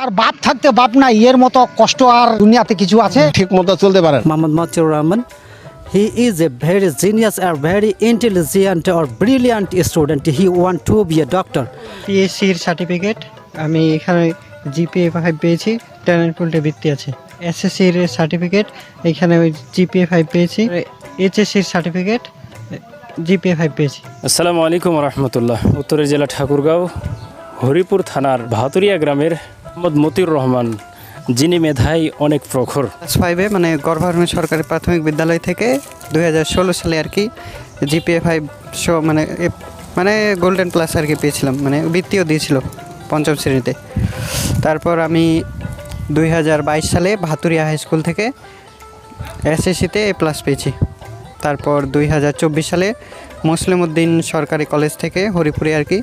আর বাপ থাকতে বাপ নাই এর মতো কষ্ট আর দুনিয়াতে কিছু আছে ঠিক মতো চলতে পারেন Muhammad Matur Rahman. He is a very genius or very intelligent or brilliant student. He want to be a doctor. পিএসসির সার্টিফিকেট আমি এখানে জিপিএ ফাইভ পেয়েছি ট্যালেন্ট পুলটে বৃত্তি আছে এসএসসির সার্টিফিকেট এখানে ওই জিপিএ ফাইভ পেয়েছি এইচএসসির সার্টিফিকেট জিপিএ ফাইভ পেয়েছি আসসালামু আলাইকুম রহমতুল্লাহ উত্তরের জেলা ঠাকুরগাঁও হরিপুর থানার ভাতুরিয়া গ্রামের মোহাম্মদ মতিউর রহমান, যিনি মেধায় অনেক প্রখর। ক্লাস ফাইভে মানে গভর্নমেন্ট সরকারি প্রাথমিক বিদ্যালয় থেকে দুই হাজার ষোলো সালে আর কি জিপিএ ফাইভ শো মানে মানে গোল্ডেন প্লাস আর কি পেয়েছিলাম মানে বৃত্তিও দিয়েছিল পঞ্চম শ্রেণীতে। তারপর আমি দুই হাজার বাইশ সালে ভাতুরিয়া হাই স্কুল থেকে এসএসসিতে এ প্লাস পেয়েছি। তারপর দুই হাজার চব্বিশ সালে মুসলিম উদ্দিন সরকারি কলেজ থেকে হরিপুরে আর কি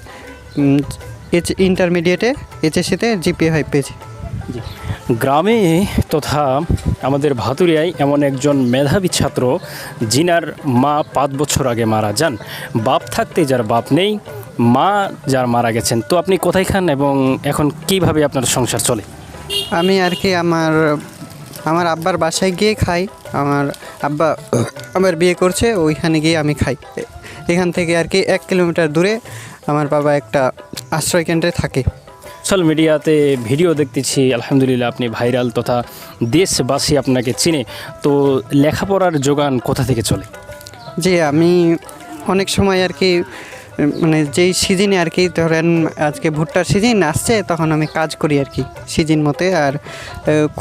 এইচ ইন্টারমিডিয়েটে এইচএসসিতে জিপিএ ফাইভ পেয়েছি। গ্রামে তথা আমাদের ভাতুরিয়ায় এমন একজন মেধাবী ছাত্র যিনার মা পাঁচ বছর আগে মারা যান। বাপ থাকতে যার বাপ নেই মা যার মারা গেছেন। তো আপনি কোথায় খান এবং এখন কীভাবে আপনার সংসার চলে? আমি আর কি আমার আমার আব্বার বাসায় গিয়ে খাই। আমার আব্বা আমার বিয়ে করছে ওইখানে গিয়ে আমি খাই। এখান থেকে আর কি এক কিলোমিটার দূরে আমার বাবা একটা আশ্রয় কেন্দ্রে থাকে। সোশ্যাল মিডিয়াতে ভিডিও দেখতেছি আলহামদুলিল্লাহ আপনি ভাইরাল তথা দেশবাসী আপনাকে চিনে। তো লেখাপড়ার যোগান কোথা থেকে চলে? যে আমি অনেক সময় আর কি মানে যেই সিজনে আর কি, ধরেন আজকে ভুট্টার সিজন আসছে, তখন আমি কাজ করি আর কি সিজন মতে। আর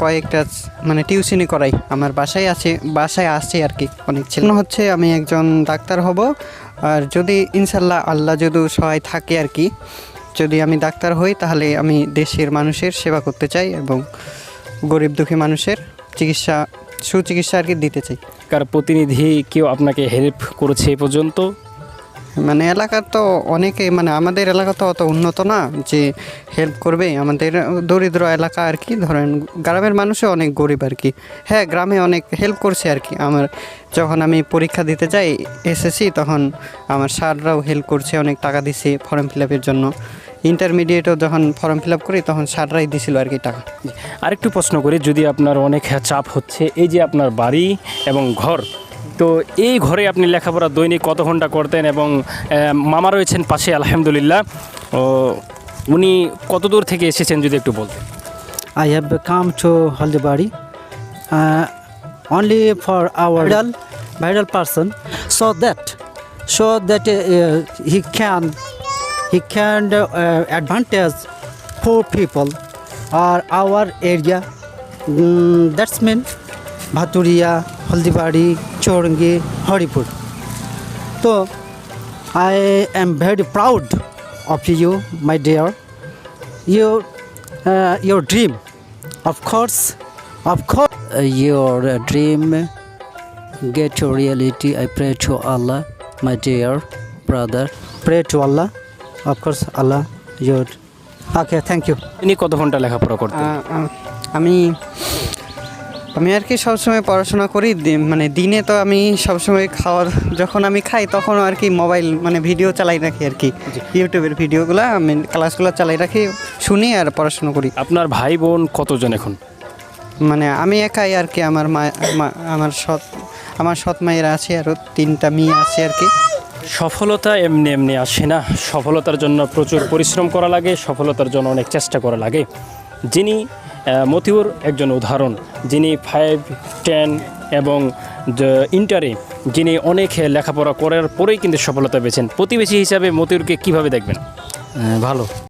কয়েকটা মানে টিউশনি করাই। আমার বাসায় আছে, বাসায় আসছে আর কি অনেক ছেলে। হচ্ছে আমি একজন ডাক্তার হব। আর যদি ইনশাল্লাহ আল্লাহ যদি সহায় থাকে আর কি, যদি আমি ডাক্তার হই, তাহলে আমি দেশের মানুষের সেবা করতে চাই এবং গরিব দুঃখী মানুষের চিকিৎসা, সুচিকিৎসা আর কি দিতে চাই। কার প্রতিনিধি কেউ আপনাকে হেল্প করেছে এ পর্যন্ত? মানে এলাকার তো অনেকে মানে আমাদের এলাকা তো অত উন্নত না যে হেল্প করবে। আমাদের দরিদ্র এলাকা আর কি, ধরেন গ্রামের মানুষও অনেক গরিব আর কি। হ্যাঁ গ্রামে অনেক হেল্প করছে আর কি। আমার যখন আমি পরীক্ষা দিতে যাই এসএসসি, তখন আমার স্যাররাও হেল্প করছে, অনেক টাকা দিছে ফর্ম ফিল আপের জন্য। ইন্টারমিডিয়েটও যখন ফর্ম ফিল আপ করি, তখন স্যাররাই দিছিল আর কি টাকা। আরেকটু প্রশ্ন করি, যদি আপনার অনেক চাপ হচ্ছে, এই যে আপনার বাড়ি এবং ঘর তো এই ঘরে আপনি লেখাপড়া দৈনিক কত ঘণ্টা করতেন এবং মামা রয়েছেন পাশে, আলহামদুলিল্লাহ। ও, উনি কত দূর থেকে এসেছেন যদি একটু বলতেন? I have come to Haldibari only for our viral person so that so that he can he can advantage for people R our area that's man Bhaturia Haldibari Chorangi, Haripur. So I am very proud of you, my dear. You, uh, your dream, of course, of course, uh, your uh, dream get to reality. I pray to Allah, my dear brother. Pray to Allah, of course, Allah. Your okay. Thank you. ইনি কত ঘণ্টা লেখাপড়া করতেন আমি আমি আর কি সবসময় পড়াশোনা করি মানে দিনে তো আমি সবসময় খাওয়ার যখন আমি খাই তখন আর কি মোবাইল মানে ভিডিও চালাই রাখি আর কি। ইউটিউবের ভিডিওগুলো আমি ক্লাসগুলো চালাই রাখি শুনি আর পড়াশোনা করি। আপনার ভাই বোন কতজন এখন? মানে আমি একাই আর কি আমার মা আমার সৎ আমার সৎ মায়েরা আছে আরও তিনটা মেয়ে আছে আর কি। সফলতা এমনি এমনি আসে না। সফলতার জন্য প্রচুর পরিশ্রম করা লাগে সফলতার জন্য অনেক চেষ্টা করা লাগে। যিনি মতিউর একজন উদাহরণ। যিনি ফাইভ টেন এবং ইন্টারে যিনি অনেক লেখাপড়া করার পরেই কিন্তু সফলতা পেয়েছেন। প্রতিবেশী হিসাবে মতিউরকে কীভাবে দেখবেন? ভালো।